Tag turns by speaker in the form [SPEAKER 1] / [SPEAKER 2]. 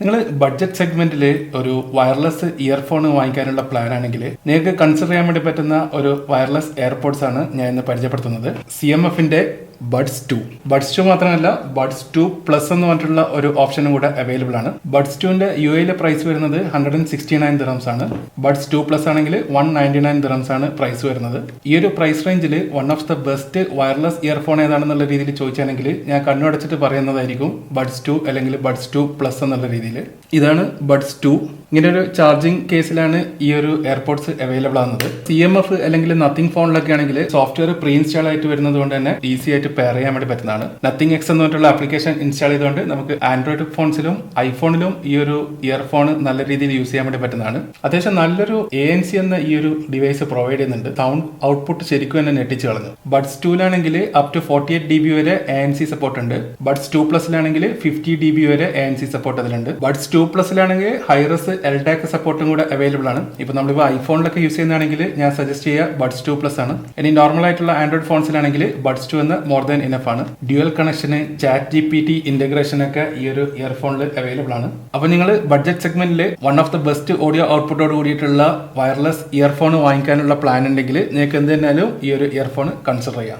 [SPEAKER 1] നിങ്ങൾ ബഡ്ജറ്റ് സെഗ്മെന്റിൽ ഒരു വയർലെസ് ഇയർഫോൺ വാങ്ങിക്കാനുള്ള പ്ലാൻ ആണെങ്കിൽ നിങ്ങൾക്ക് കൺസിഡർ ചെയ്യാൻ വേണ്ടി പറ്റുന്ന ഒരു വയർലെസ് എയർപോഡ്സ് ആണ് ഞാൻ ഇന്ന് പരിചയപ്പെടുത്തുന്നത്. സി എം എഫിന്റെ ബഡ്സ് ടു ബഡ്സ് ടു മാത്രമല്ല ബഡ്സ് ടു പ്ലസ് എന്ന് പറഞ്ഞിട്ടുള്ള ഒരു ഓപ്ഷനും കൂടെ അവൈലബിൾ ആണ്. ബഡ്സ് ടുവിന്റെ യു എയിലെ പ്രൈസ് വരുന്നത് hundred and sixty nine dirhams ആണ്. ബഡ്സ് ടു പ്ലസ് ആണെങ്കിൽ വൺ നയന്റി നയൻ ദിറംസ് ആണ് പ്രൈസ് വരുന്നത്. ഈ ഒരു പ്രൈസ് റേഞ്ചിൽ one of the best wireless earphone ഏതാണെന്നുള്ള രീതിയിൽ ചോദിച്ചാണെങ്കിൽ ഞാൻ കണ്ണടച്ചിട്ട് പറയുന്നതായിരിക്കും ബഡ്സ് ടു അല്ലെങ്കിൽ ബഡ്സ് ടു പ്ലസ് എന്നുള്ള രീതിയിൽ. ഇതാണ് ബഡ്സ് ടു ഇങ്ങനെ ഒരു ചാർജിങ് കേസിലാണ് ഈ ഒരു എയർപോർട്സ് അവൈലബിൾ ആകുന്നത് സി എം എഫ് അല്ലെങ്കിൽ നത്തിങ് ഫോണിലൊക്കെ ആണെങ്കിൽ സോഫ്റ്റ്വെയർ പ്രീ ഇൻസ്റ്റാൾ ആയിട്ട് വരുന്നത് കൊണ്ട് തന്നെ ഈസി ആയിട്ട് പെയർ ചെയ്യാൻ വേണ്ടി പറ്റുന്നതാണ്. നത്തിങ് എക്സ് എന്ന് പറഞ്ഞിട്ടുള്ള ആപ്ലിക്കേഷൻ ഇൻസ്റ്റാൾ ചെയ്തുകൊണ്ട് നമുക്ക് ആൻഡ്രോയിഡ് ഫോൺസിലും ഐഫോണിലും ഈ ഒരു ഇയർഫോൺ നല്ല രീതിയിൽ യൂസ് ചെയ്യാൻ വേണ്ടി പറ്റുന്നതാണ്. അത്യാവശ്യം നല്ലൊരു എ എൻ സി എന്ന ഈ ഒരു ഡിവൈസ് പ്രൊവൈഡ് ചെയ്യുന്നുണ്ട്. സൗണ്ട് ഔട്ട്പുട്ട് ശരിക്കും തന്നെ നെട്ടിച്ച് കളഞ്ഞു. Buds ടൂലാണെങ്കിൽ up to forty eight D B വരെ എ എൻ സി സപ്പോർട്ട് ഉണ്ട്. ബഡ്സ് ടു പ്ലസിലാണെങ്കിൽ ഫിഫ്റ്റി ഡി ബി വരെ എ എൻ സി സപ്പോർട്ട് അതിലുണ്ട്. ബഡ്സ് ടു പ്ലസിലാണെങ്കിൽ ഹൈറസ് എൽടാക് സപ്പോർട്ടും കൂടെ അവൈലബിൾ ആണ്. ഇപ്പൊ നമ്മളിപ്പോൾ ഐഫോണിലൊക്കെ യൂസ് ചെയ്യുന്നതാണെങ്കിൽ ഞാൻ സജസ്റ്റ് ചെയ്യുക ബഡ്സ് ടു പ്ലസ് ആണ്. ഇനി നോർമൽ ആയിട്ടുള്ള ആൻഡ്രോയിഡ് ഫോൺസിലാണെങ്കിൽ ബഡ്സ് ടു എന്ന് മോർ ദാൻ ഇനഫ് ആണ്. ഡ്യുവൽ കണക്ഷന് Chat G P T integration ഒക്കെ ഈ ഒരു ഇയർഫോണിൽ അവൈലബിൾ ആണ്. അപ്പൊ നിങ്ങൾ ബഡ്ജറ്റ് സെഗ്മെന്റിൽ one of the best audio ഔട്ട്പുട്ടോട് കൂടിയിട്ടുള്ള വയർലെസ് ഇയർഫോൺ വാങ്ങിക്കാനുള്ള പ്ലാൻ ഉണ്ടെങ്കിൽ നിങ്ങൾക്ക് എന്ത് തന്നെയാലും ഈ ഒരു ഇയർഫോൺ കൺസിഡർ ചെയ്യാം.